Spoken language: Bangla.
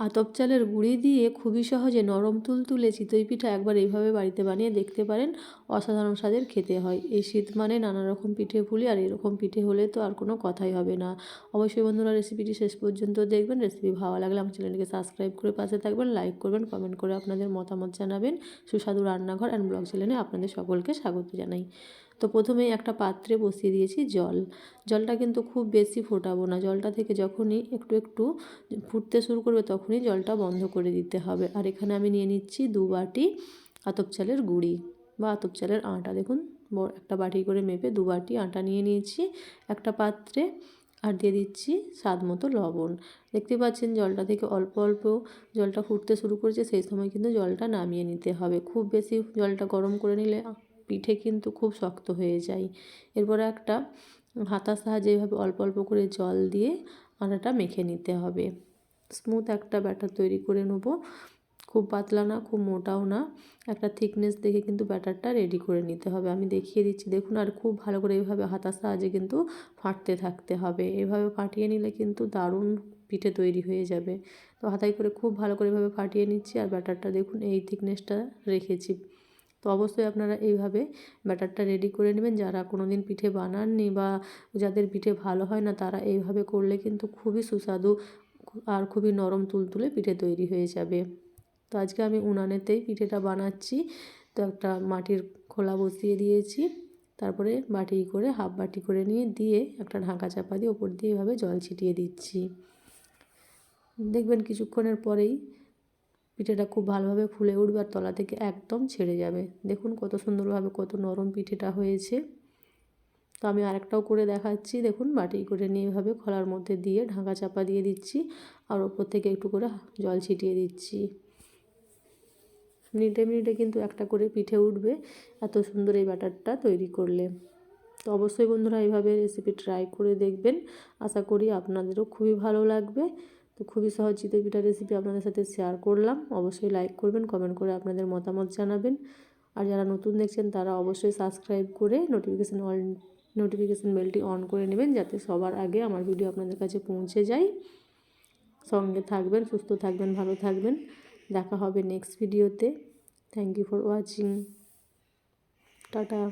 আতপ চালের গুঁড়ি দিয়ে খুবই সহজে নরম তুলতুলে চিতই পিঠা একবার এইভাবে বাড়িতে বানিয়ে দেখতে পারেন। অসাধারণ স্বাদের খেতে হয়। এই শীত মানে নানা রকম পিঠে পুলি, আর এরকম পিঠে হলে তো আর কোনো কথাই হবে না। অবশ্যই বন্ধুরা রেসিপিটি শেষ পর্যন্ত দেখবেন। রেসিপি ভালো লাগলে আমার চ্যানেলটিকে সাবস্ক্রাইব করে পাশে থাকবেন, লাইক করবেন, কমেন্ট করে আপনাদের মতামত জানাবেন। সুস্বাদু রান্নাঘর অ্যান্ড ব্লগ চ্যানেলে আপনাদের সকলকে স্বাগত জানাই। তো প্রথমেই একটা পাত্রে বসিয়ে দিয়েছি জল। জলটা কিন্তু খুব বেশি ফোটাবো না। জলটা থেকে যখনই একটু একটু ফুটতে শুরু করবে তখনই জলটা বন্ধ করে দিতে হবে। আর এখানে আমি নিয়ে নিচ্ছি দু বাটি আতপ চালের গুঁড়ি বা আতপ চালের আটা। দেখুন একটা বাটি করে মেপে দু বাটি আটা নিয়ে নিয়েছি, একটা পাত্রে। আর দিয়ে দিচ্ছি স্বাদ মতো লবণ। দেখতে পাচ্ছেন জলটা থেকে অল্প অল্প জলটা ফুটতে শুরু করেছে, সেই সময় কিন্তু জলটা নামিয়ে নিতে হবে। খুব বেশি জলটা গরম করে নিলে পিঠে কিন্তু খুব শক্ত হয়ে যায়। এরপরে একটা হাতার সাহায্যে এইভাবে অল্প অল্প করে জল দিয়ে আটাটা মেখে নিতে হবে। স্মুথ একটা ব্যাটার তৈরি করে নেব। খুব পাতলা না, খুব মোটাও না। একটা থিকনেস দেখে কিন্তু ব্যাটারটা রেডি করে নিতে হবে। আমি দেখিয়ে দিচ্ছি, দেখুন, আর খুব ভালো করে এইভাবে হাতার সাহায্যে কিন্তু ফাটতে থাকতে হবে। এভাবে ফাটিয়ে নিলে কিন্তু দারুণ পিঠে তৈরি হয়ে যাবে। তো হাতায় করে খুব ভালো করে এভাবে ফাটিয়ে নিচ্ছি আর ব্যাটারটা দেখুন, এই থিকনেসটা রেখেছি। তো অবশ্যই আপনারা এইভাবে ব্যাটারটা রেডি করে নেবেন। যারা কোনো দিন পিঠে বানাননি বা যাদের পিঠে ভালো হয় না, তারা এইভাবে করলে কিন্তু খুবই সুস্বাদু আর খুবই নরম তুলতুলে পিঠে তৈরি হয়ে যাবে। তো আজকে আমি উনানেতেই পিঠেটা বানাচ্ছি। তো একটা মাটির খোলা বসিয়ে দিয়েছি। তারপরে বাটি করে হাফ বাটি করে নিয়ে দিয়ে একটা ঢাকা চাপা দিয়ে ওপর দিয়ে এভাবে জল ছিটিয়ে দিচ্ছি। দেখবেন কিছুক্ষণের পরেই পিঠেটা খুব ভালোভাবে ফুলে উঠবে আর তলা থেকে একদম ছেড়ে যাবে। দেখুন কত সুন্দরভাবে কত নরম পিঠেটা হয়েছে। তো আমি আরেকটাও করে দেখাচ্ছি। দেখুন, বাটি করে নিয়ে এভাবে খোলার মধ্যে দিয়ে ঢাকা চাপা দিয়ে দিচ্ছি আর ওপর থেকে একটু করে জল ছিটিয়ে দিচ্ছি। মিনিটে মিনিটে কিন্তু একটা করে পিঠে উঠবে এত সুন্দর এই ব্যাটারটা তৈরি করলে। তো অবশ্যই বন্ধুরা এইভাবে রেসিপি ট্রাই করে দেখবেন। আশা করি আপনাদেরও খুবই ভালো লাগবে। তো খুবই সহজ চিতই রেসিপি আপনাদের সাথে শেয়ার করলাম। অবশ্যই লাইক করবেন কমেন্ট করে আপনাদের মতামত জানাবেন। আর যারা নতুন দেখছেন, তারা অবশ্যই সাবস্ক্রাইব করে নোটিফিকেশান অল নোটিফিকেশান বেলটি অন করে নেবেন, যাতে সবার আগে আমার ভিডিও আপনাদের কাছে পৌঁছে যায়। সঙ্গে থাকবেন, সুস্থ থাকবেন, ভালো থাকবেন। দেখা হবে নেক্সট ভিডিওতে thank you for watching tata.